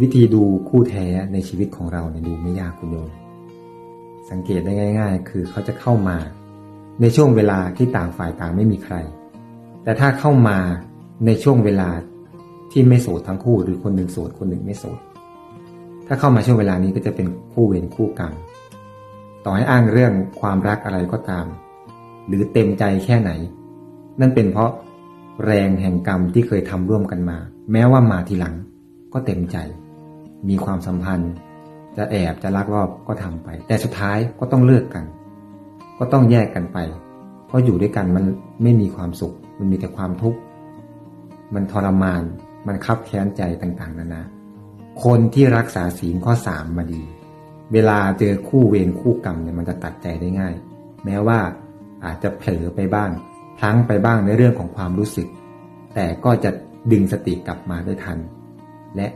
วิธีดูคู่แท้ในชีวิตของเราเนี่ยดูไม่ยากคุณโยมสังเกตได้ง่าย ๆ คือเขาจะเข้ามา ในช่วงเวลาที่ต่างฝ่ายต่างไม่มีใคร แต่ถ้าเข้ามาในช่วงเวลาที่ไม่โสดทั้งคู่หรือคนหนึ่งโสดคนหนึ่งไม่โสดถ้าเข้ามาช่วงเวลานี้ก็จะเป็นคู่เวรคู่กรรมต่อให้อ้างเรื่องความรักอะไรก็ตาม หรือเต็มใจแค่ไหน นั่นเป็นเพราะแรงแห่งกรรมที่เคยทำร่วมกันมา แม้ว่ามาทีหลัง ก็เต็มใจ มีความสัมพันธ์ จะแอบจะลักลอบก็ทำไป แต่สุดท้ายก็ต้องเลิกกัน ก็ต้องแยกกันไป เพราะอยู่ด้วยกันมันไม่มีความสุข มันมีแต่ความทุกข์ มันทรมาน มันคับแค้นใจต่างๆนานา คนที่รักษาศีลข้อสามมาดี เวลาเจอคู่เวรคู่กรรมเนี่ยมันจะตัดใจได้ง่าย แม้ว่าอาจจะเผลอไปบ้างพลั้งไปบ้างในเรื่องของความรู้สึก แต่ก็จะดึงสติกลับมาได้ทัน และ